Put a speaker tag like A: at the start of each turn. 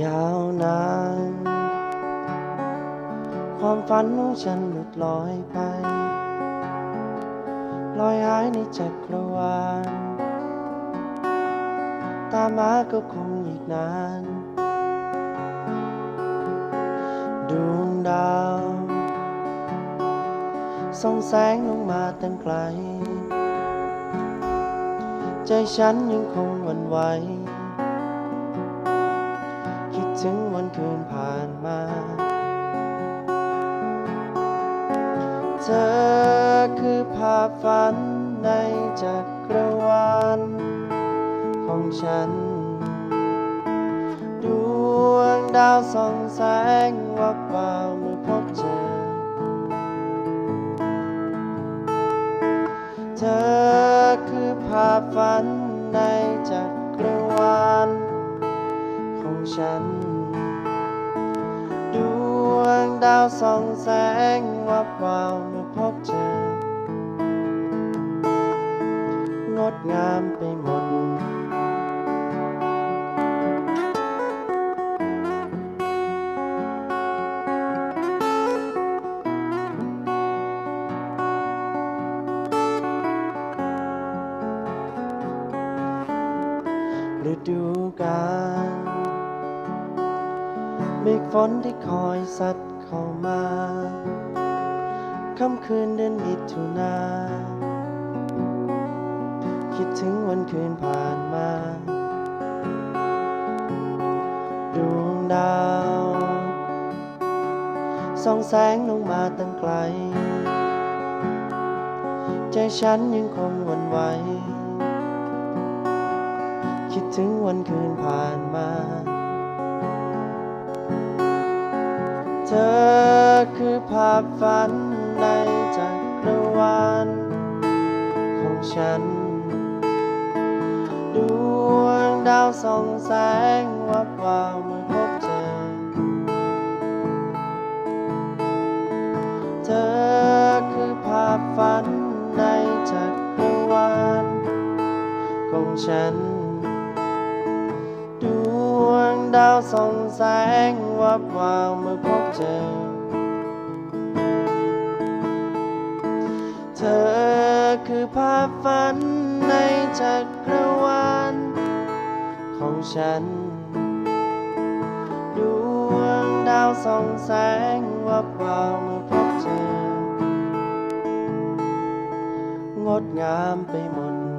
A: ยาวนาน ความฝันของฉันหลุดลอยไป ลอยหายในจักรวาล ตามมาก็คงอีกนาน ดวงดาวส่องแสงลงมาตั้งไกล ใจฉันยังคงหวั่นไหว มา เธอคือภาพฝันในจักรวาลของฉัน ดวงดาวส่องแสงวับวาวเมื่อพบเจอ เธอคือภาพฝันในจักรวาลของฉัน ดาวส่องแสงวับวาวเมื่อพบเจองดงามไปหมด ฤดูกาลเมฆฝนที่คอยสัด เข้ามาค่ำคืนเดือนมิถุนา คิดถึงวันคืนผ่านมา ดวงดาวส่องแสงลงมาตั้งไกล ใจฉันยังคงวั่นไหว คิดถึงวันคืนผ่านมา ธอคือภาพฝันในจักรวาลของฉัน ดวงดาวส่องแสงวับวาวเมื่อพบเจอ เธอคือภาพฝันในจักรวาลของฉัน ดาวส่องแสงวับวาวเมื่อพบเจอ เธอคือภาพฝันในจักรวาลของฉัน ดวงดาวส่องแสงวับวาวเมื่อพบเจอ งดงามไปหมด